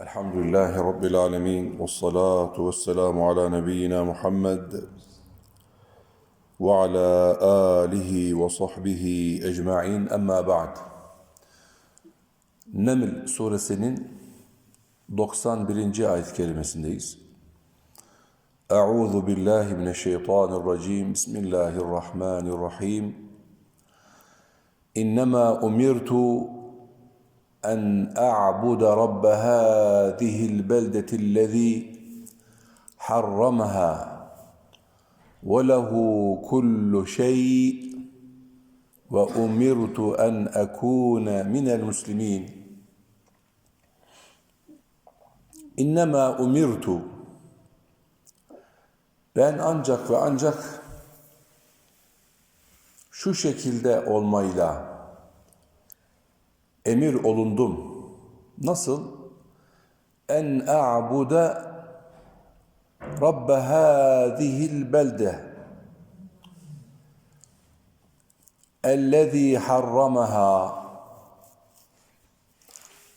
الحمد لله رب العالمين والصلاة والسلام على نبينا محمد وعلى آله وصحبه ecmaîn أما بعد Neml suresinin 91. ayet kelimesindeyiz. Euzu billahi mineşşeytanirracim. Bismillahirrahmanirrahim. İnnemâ umirtu أن أعبد رب هذه البلدة الذي حرمها وله كل شيء وأمرت أن أكون من المسلمين إنما أمرت ben ancak ve ancak şu şekilde olmayla emir olundum. Nasıl? En a'bude Rabbe hâzihil belde ellezî harramaha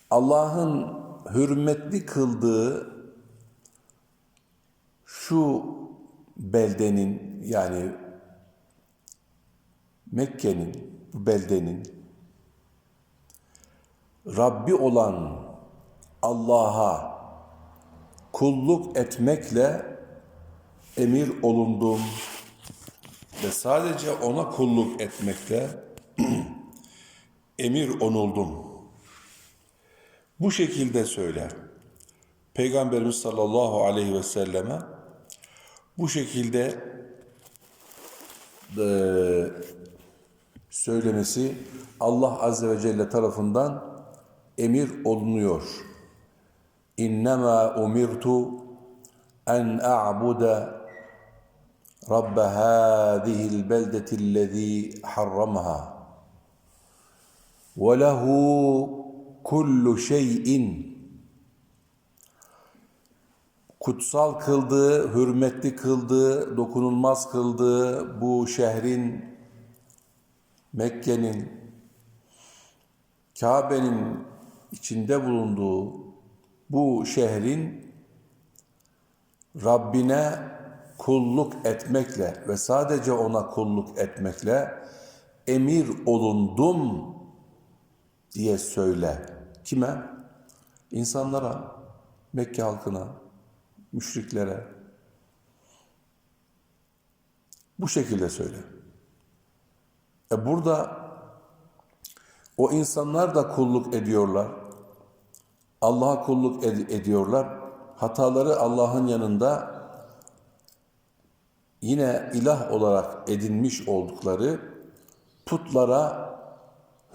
Allah'ın hürmetli kıldığı şu beldenin yani Mekke'nin, bu beldenin Rabbi olan Allah'a kulluk etmekle emir olundum ve sadece ona kulluk etmekle emir onuldum. Bu şekilde söyle. Peygamberimiz sallallahu aleyhi ve selleme bu şekilde eee, söylemesi Allah azze ve celle tarafından emir olunuyor. İnnemâ umirtu en a'bude Rabbe hâzihil beldetillezî harramaha ve lehu kullu şeyin. Kutsal kıldığı, hürmetli kıldığı, dokunulmaz kıldığı bu şehrin Mekke'nin Kabe'nin içinde bulunduğu bu şehrin Rabbine kulluk etmekle ve sadece ona kulluk etmekle emir olundum diye söyle. Kime? İnsanlara, Mekke halkına, müşriklere. Bu şekilde söyle. E burada o insanlar da kulluk ediyorlar. Allah'a kulluk ed- ediyorlar. Hataları Allah'ın yanında yine ilah olarak edinmiş oldukları putlara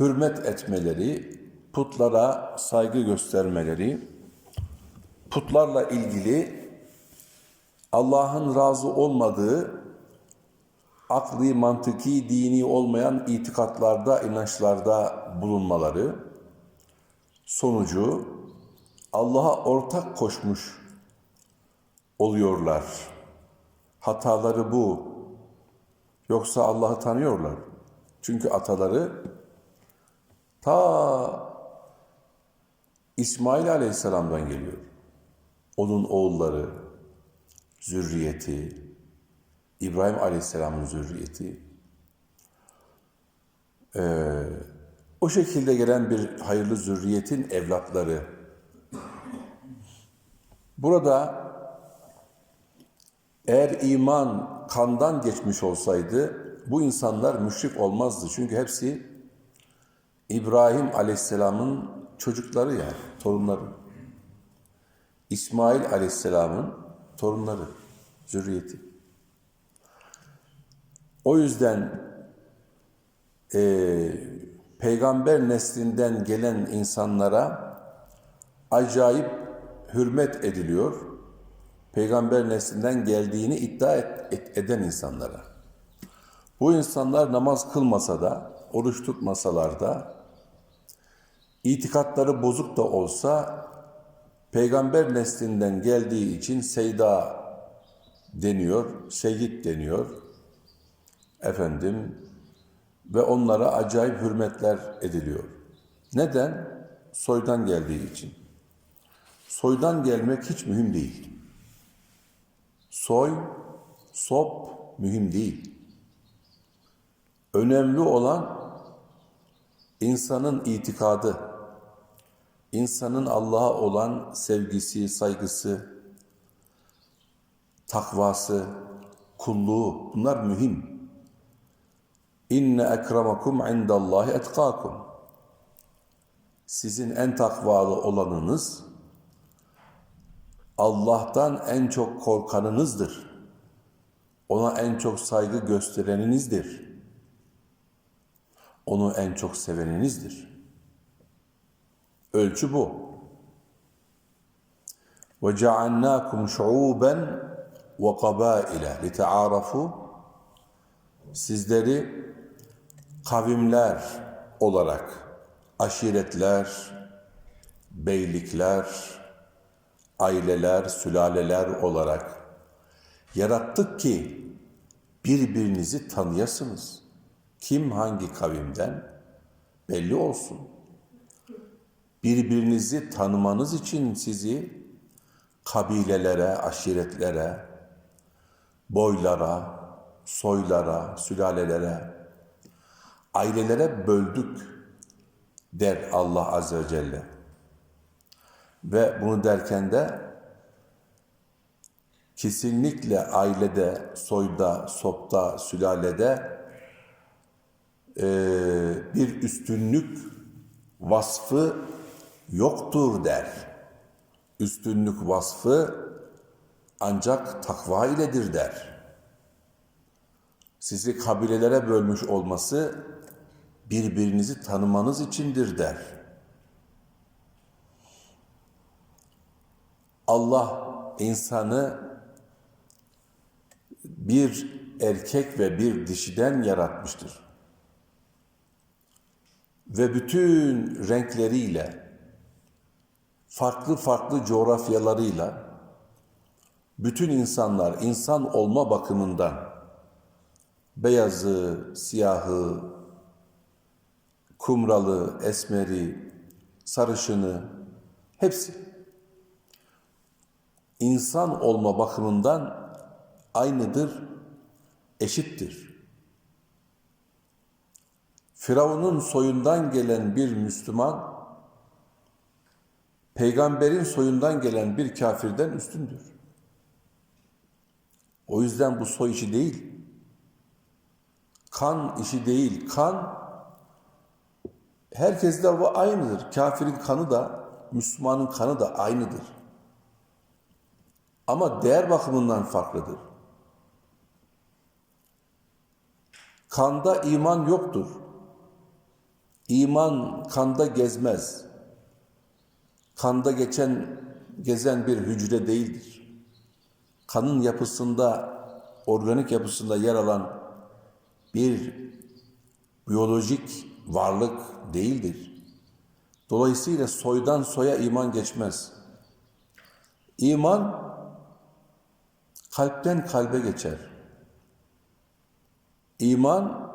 hürmet etmeleri, putlara saygı göstermeleri, putlarla ilgili Allah'ın razı olmadığı akli, mantıki, dini olmayan itikatlarda, inançlarda bulunmaları sonucu Allah'a ortak koşmuş oluyorlar. Hataları bu. Yoksa Allah'ı tanıyorlar. Çünkü ataları ta İsmail Aleyhisselam'dan geliyor. Onun oğulları, zürriyeti, İbrahim Aleyhisselam'ın zürriyeti. Ee, o şekilde gelen bir hayırlı zürriyetin evlatları. Burada eğer iman kandan geçmiş olsaydı bu insanlar müşrik olmazdı. Çünkü hepsi İbrahim Aleyhisselam'ın çocukları yani, torunları. İsmail Aleyhisselam'ın torunları, zürriyeti. O yüzden e, peygamber neslinden gelen insanlara acayip hürmet ediliyor. Peygamber neslinden geldiğini iddia et, et- eden insanlara. Bu insanlar namaz kılmasa da, oruç tutmasalar da, itikatları bozuk da olsa, peygamber neslinden geldiği için Seyda deniyor, Seyyid deniyor. Efendim, ve onlara acayip hürmetler ediliyor. Neden? Soydan geldiği için. Soydan gelmek hiç mühim değil. Soy, sop mühim değil. Önemli olan insanın itikadı, insanın Allah'a olan sevgisi, saygısı, takvası, kulluğu bunlar mühim. İnne ekremakum indallahi etkakum. Sizin en takvalı olanınız Allah'tan en çok korkanınızdır. Ona en çok saygı göstereninizdir. Onu en çok seveninizdir. Ölçü bu. Ve cealnakum şuuben ve kabaile litearafu sizleri kavimler olarak aşiretler, beylikler, aileler, sülaleler olarak yarattık ki birbirinizi tanıyasınız. Kim hangi kavimden belli olsun. Birbirinizi tanımanız için sizi kabilelere, aşiretlere, boylara, soylara, sülalelere, ailelere böldük der Allah Azze ve Celle. Ve bunu derken de kesinlikle ailede, soyda, sopta, sülalede e, bir üstünlük vasfı yoktur der. Üstünlük vasfı ancak takva iledir der. Sizi kabilelere bölmüş olması birbirinizi tanımanız içindir der. Allah insanı bir erkek ve bir dişiden yaratmıştır. Ve bütün renkleriyle, farklı farklı coğrafyalarıyla, bütün insanlar insan olma bakımından beyazı, siyahı, kumralı, esmeri, sarışını, hepsi insan olma bakımından aynıdır, eşittir. Firavun'un soyundan gelen bir Müslüman, peygamberin soyundan gelen bir kafirden üstündür. O yüzden bu soy işi değil, kan işi değil, kan herkes de aynıdır. Kafirin kanı da, Müslümanın kanı da aynıdır. Ama değer bakımından farklıdır. Kanda iman yoktur. İman kanda gezmez. Kanda geçen, gezen bir hücre değildir. Kanın yapısında, organik yapısında yer alan bir biyolojik varlık değildir. Dolayısıyla soydan soya iman geçmez. İman kalpten kalbe geçer. İman,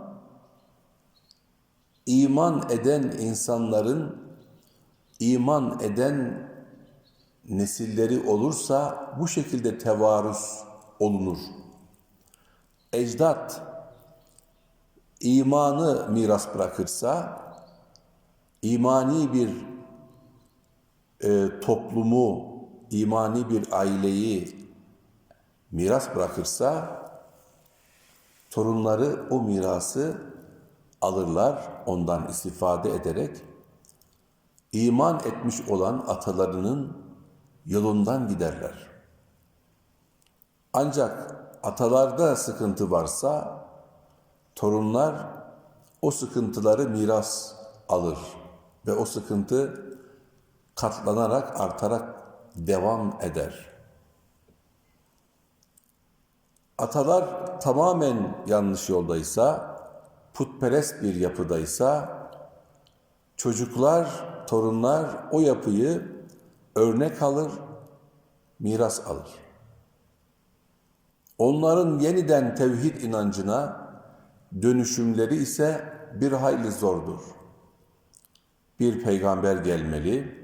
iman eden insanların iman eden nesilleri olursa bu şekilde tevarüs olunur. Ecdat imanı miras bırakırsa, imani bir e, toplumu, imani bir aileyi miras bırakırsa, torunları o mirası alırlar, ondan istifade ederek, iman etmiş olan atalarının yolundan giderler. Ancak atalarda sıkıntı varsa, torunlar o sıkıntıları miras alır ve o sıkıntı katlanarak, artarak devam eder. Atalar tamamen yanlış yoldaysa putperest bir yapıdaysa çocuklar, torunlar o yapıyı örnek alır, miras alır. Onların yeniden tevhid inancına dönüşümleri ise bir hayli zordur. Bir peygamber gelmeli,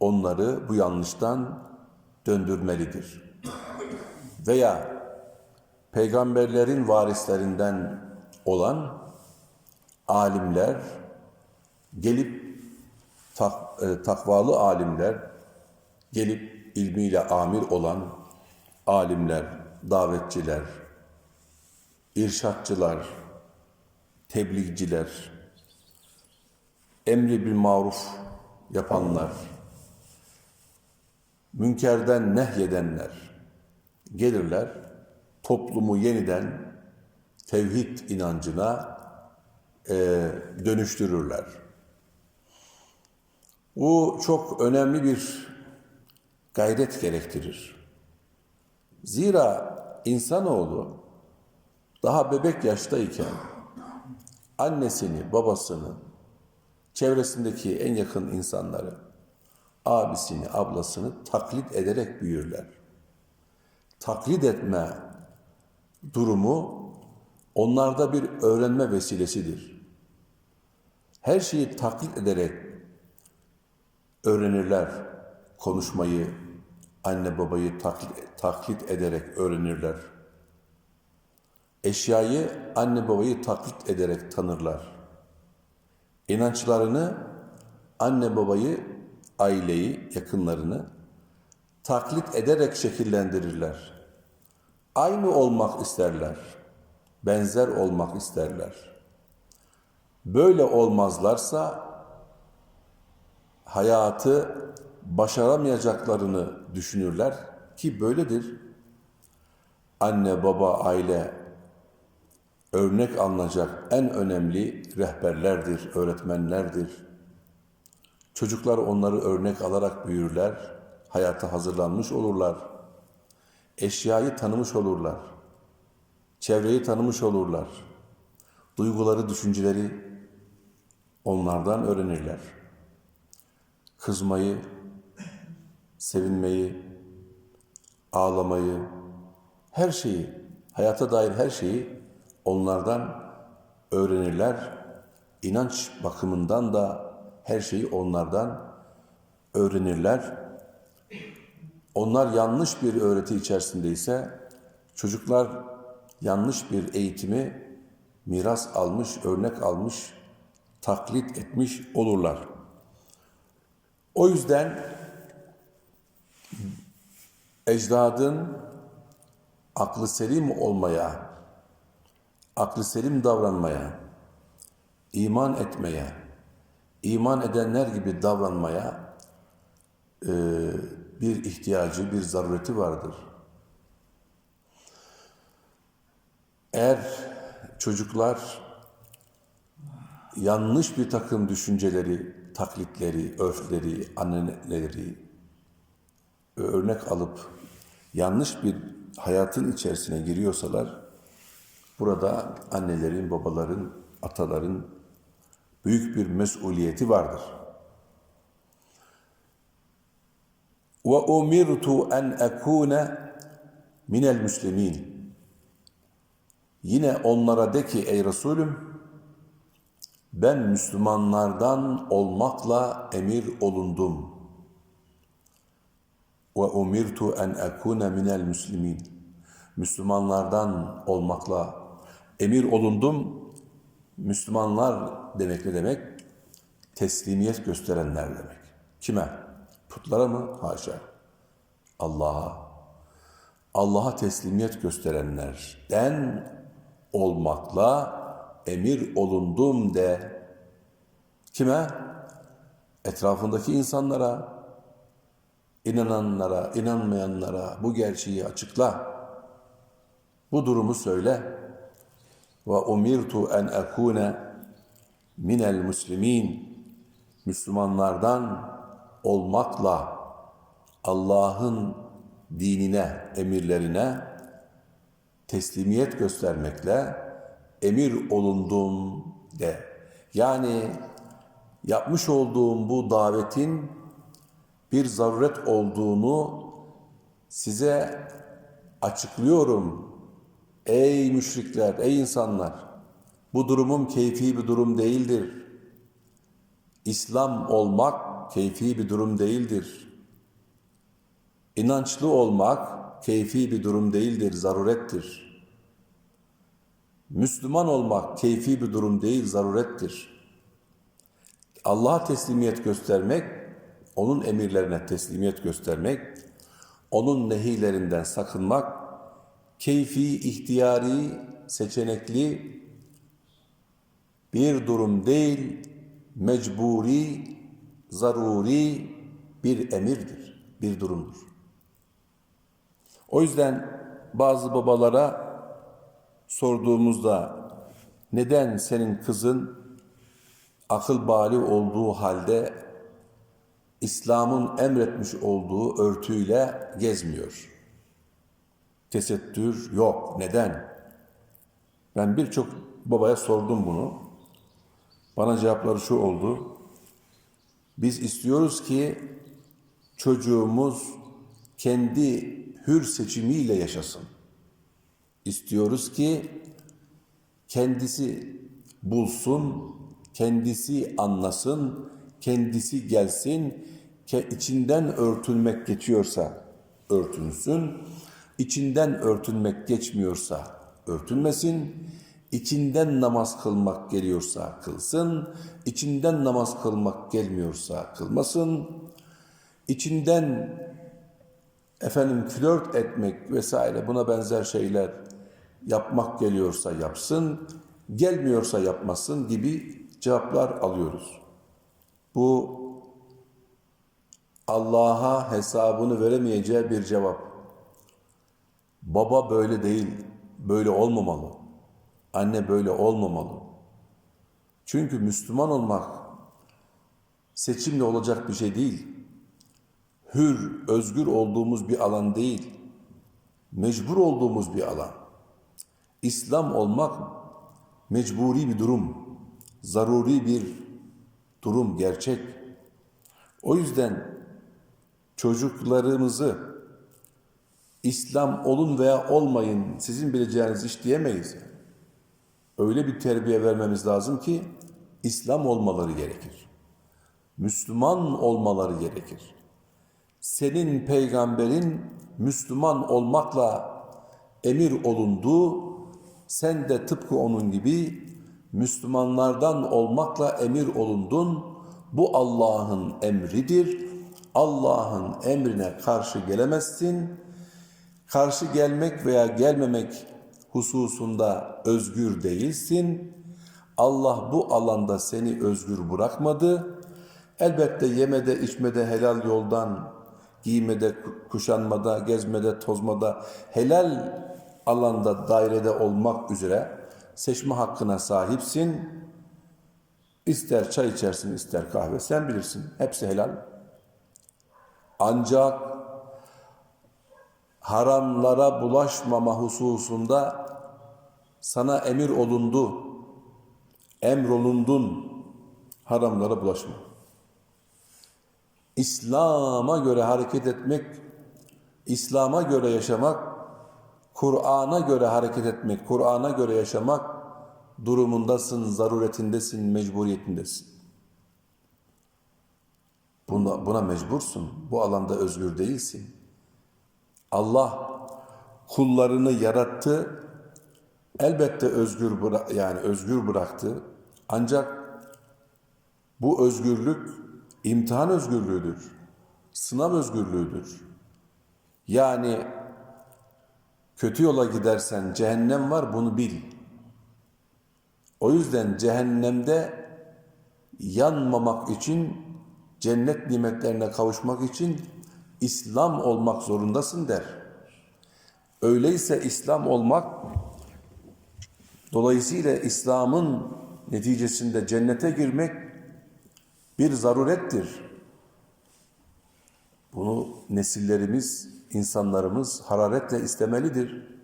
onları bu yanlıştan döndürmelidir. Veya peygamberlerin varislerinden olan alimler gelip tak, e, takvalı alimler gelip ilmiyle amir olan alimler, davetçiler, irşatçılar, tebliğciler, emri bil maruf yapanlar, münkerden nehyedenler gelirler, toplumu yeniden tevhid inancına e, dönüştürürler. Bu çok önemli bir gayret gerektirir. Zira insanoğlu daha bebek yaştayken annesini, babasını, çevresindeki en yakın insanları, abisini, ablasını taklit ederek büyürler. Taklit etme durumu onlarda bir öğrenme vesilesidir. Her şeyi taklit ederek öğrenirler. Konuşmayı, anne babayı taklit, taklit ederek öğrenirler. Eşyayı, anne babayı taklit ederek tanırlar. İnançlarını, anne babayı, aileyi, yakınlarını taklit ederek şekillendirirler. Aynı olmak isterler. Benzer olmak isterler. Böyle olmazlarsa hayatı başaramayacaklarını düşünürler ki böyledir. Anne, baba, aile örnek alınacak en önemli rehberlerdir, öğretmenlerdir. Çocuklar onları örnek alarak büyürler, hayata hazırlanmış olurlar. Eşyayı tanımış olurlar. Çevreyi tanımış olurlar. Duyguları, düşünceleri onlardan öğrenirler. Kızmayı, sevinmeyi, ağlamayı, her şeyi, hayata dair her şeyi onlardan öğrenirler. İnanç bakımından da her şeyi onlardan öğrenirler. Onlar yanlış bir öğreti içerisindeyse çocuklar yanlış bir eğitimi miras almış, örnek almış, taklit etmiş olurlar. O yüzden ecdadın aklı selim olmaya, aklı selim davranmaya, iman etmeye, iman edenler gibi davranmaya e, bir ihtiyacı, bir zarureti vardır. Eğer çocuklar yanlış bir takım düşünceleri, taklitleri, örfleri, anneneleri örnek alıp yanlış bir hayatın içerisine giriyorsalar burada annelerin, babaların, ataların büyük bir mesuliyeti vardır. Umirtu en ekune minel müslimin. Yine onlara de ki ey Resulüm ben Müslümanlardan olmakla emir olundum. Ve umirtu en ekune minel müslimin. Müslümanlardan olmakla emir olundum. Müslümanlar demek ne demek? Teslimiyet gösterenler demek. Kime? Putlara mı? Haşa. Allah'a. Allah'a teslimiyet gösterenlerden olmakla emir olundum de. Kime? Etrafındaki insanlara, inananlara, inanmayanlara bu gerçeği açıkla. Bu durumu söyle. Ve umirtu en ekune minel muslimin. Müslümanlardan olmakla Allah'ın dinine, emirlerine teslimiyet göstermekle emir olundum de. Yani yapmış olduğum bu davetin bir zaruret olduğunu size açıklıyorum. Ey müşrikler, ey insanlar! Bu durumum keyfi bir durum değildir. İslam olmak keyfi bir durum değildir. İnançlı olmak keyfi bir durum değildir, zarurettir. Müslüman olmak keyfi bir durum değil, zarurettir. Allah'a teslimiyet göstermek, onun emirlerine teslimiyet göstermek, onun nehilerinden sakınmak, keyfi, ihtiyari, seçenekli bir durum değil, mecburi, zaruri bir emirdir, bir durumdur. O yüzden bazı babalara sorduğumuzda neden senin kızın akıl bali olduğu halde İslam'ın emretmiş olduğu örtüyle gezmiyor? Tesettür yok. Neden? Ben birçok babaya sordum bunu. Bana cevapları şu oldu. Biz istiyoruz ki çocuğumuz kendi hür seçimiyle yaşasın. İstiyoruz ki kendisi bulsun, kendisi anlasın, kendisi gelsin, içinden örtülmek geçiyorsa örtünsün, içinden örtülmek geçmiyorsa örtünmesin, içinden namaz kılmak geliyorsa kılsın, içinden namaz kılmak gelmiyorsa kılmasın, içinden efendim flört etmek vesaire buna benzer şeyler yapmak geliyorsa yapsın, gelmiyorsa yapmasın gibi cevaplar alıyoruz. Bu Allah'a hesabını veremeyeceği bir cevap. Baba böyle değil, böyle olmamalı. Anne böyle olmamalı. Çünkü Müslüman olmak seçimle olacak bir şey değil. Hür, özgür olduğumuz bir alan değil. Mecbur olduğumuz bir alan. İslam olmak mecburi bir durum. Zaruri bir durum, gerçek. O yüzden çocuklarımızı İslam olun veya olmayın sizin bileceğiniz iş diyemeyiz. Öyle bir terbiye vermemiz lazım ki İslam olmaları gerekir. Müslüman olmaları gerekir. Senin peygamberin Müslüman olmakla emir olundu. Sen de tıpkı onun gibi Müslümanlardan olmakla emir olundun. Bu Allah'ın emridir. Allah'ın emrine karşı gelemezsin. Karşı gelmek veya gelmemek hususunda özgür değilsin. Allah bu alanda seni özgür bırakmadı. Elbette yemede, içmede, helal yoldan, giymede, kuşanmada, gezmede, tozmada, helal alanda, dairede olmak üzere seçme hakkına sahipsin. İster çay içersin, ister kahve, sen bilirsin. Hepsi helal. Ancak haramlara bulaşmama hususunda sana emir olundu. Emrolundun. Haramlara bulaşma. İslam'a göre hareket etmek, İslam'a göre yaşamak, Kur'an'a göre hareket etmek, Kur'an'a göre yaşamak durumundasın, zaruretindesin, mecburiyetindesin. Buna, buna mecbursun. Bu alanda özgür değilsin. Allah kullarını yarattı. Elbette özgür yani özgür bıraktı. Ancak bu özgürlük imtihan özgürlüğüdür. Sınav özgürlüğüdür. Yani kötü yola gidersen cehennem var bunu bil. O yüzden cehennemde yanmamak için cennet nimetlerine kavuşmak için İslam olmak zorundasın der. Öyleyse İslam olmak dolayısıyla İslam'ın neticesinde cennete girmek bir zarurettir. Bunu nesillerimiz, insanlarımız hararetle istemelidir.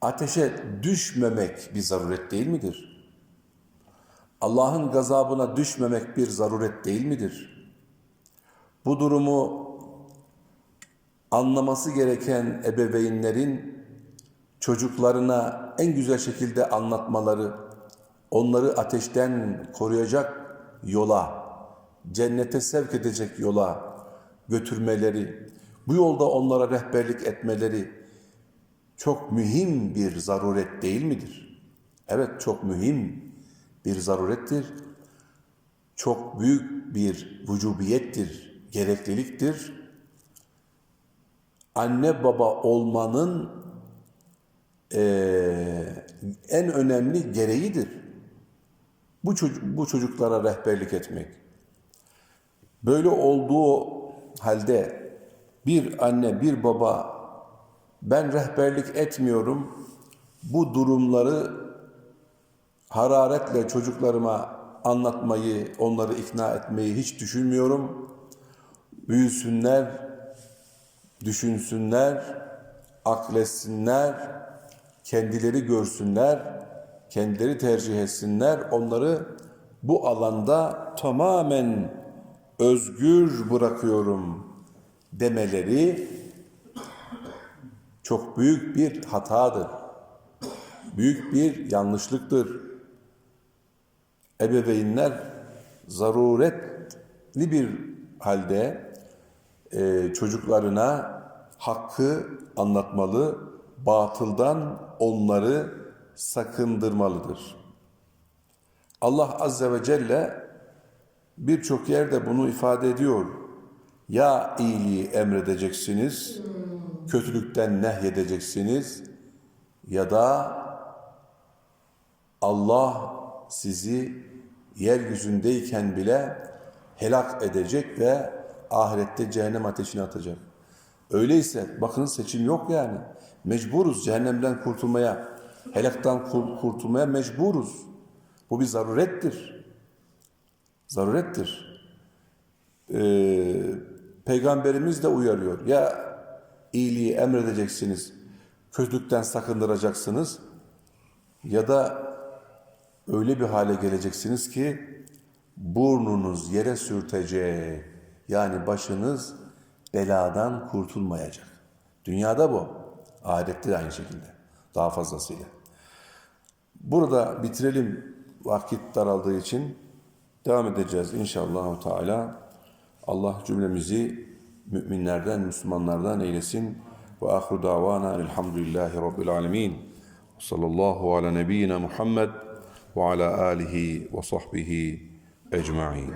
Ateşe düşmemek bir zaruret değil midir? Allah'ın gazabına düşmemek bir zaruret değil midir? Bu durumu anlaması gereken ebeveynlerin çocuklarına en güzel şekilde anlatmaları, onları ateşten koruyacak yola, cennete sevk edecek yola götürmeleri, bu yolda onlara rehberlik etmeleri çok mühim bir zaruret değil midir? Evet çok mühim bir zarurettir. Çok büyük bir vücubiyettir, gerekliliktir. Anne baba olmanın eee, en önemli gereğidir. Bu, bu çocuklara rehberlik etmek. Böyle olduğu halde bir anne, bir baba ben rehberlik etmiyorum, bu durumları hararetle çocuklarıma anlatmayı, onları ikna etmeyi hiç düşünmüyorum. Büyüsünler, düşünsünler, akletsinler, kendileri görsünler, kendileri tercih etsinler. Onları bu alanda tamamen özgür bırakıyorum demeleri çok büyük bir hatadır. Büyük bir yanlışlıktır. Ebeveynler zaruretli bir halde e, çocuklarına hakkı anlatmalı, batıldan onları sakındırmalıdır. Allah Azze ve Celle birçok yerde bunu ifade ediyor. Ya iyiliği emredeceksiniz, kötülükten nehyedeceksiniz ya da Allah sizi yeryüzündeyken bile helak edecek ve ahirette cehennem ateşine atacak. Öyleyse bakın seçim yok yani. Mecburuz cehennemden kurtulmaya, helaktan kur- kurtulmaya mecburuz. Bu bir zarurettir. Zarurettir. Ee, Peygamberimiz de uyarıyor. Ya iyiliği emredeceksiniz, kötülükten sakındıracaksınız ya da öyle bir hale geleceksiniz ki burnunuz yere sürtecek. Yani başınız beladan kurtulmayacak. Dünyada bu. Ahirette de aynı şekilde. Daha fazlasıyla. Burada bitirelim vakit daraldığı için. Devam edeceğiz inşallah Teala. Allah cümlemizi müminlerden, Müslümanlardan eylesin. Ve ahru davana elhamdülillahi rabbil alemin. Sallallahu ala nebiyyina Muhammed ve ala alihi ve sahbihi ecma'in.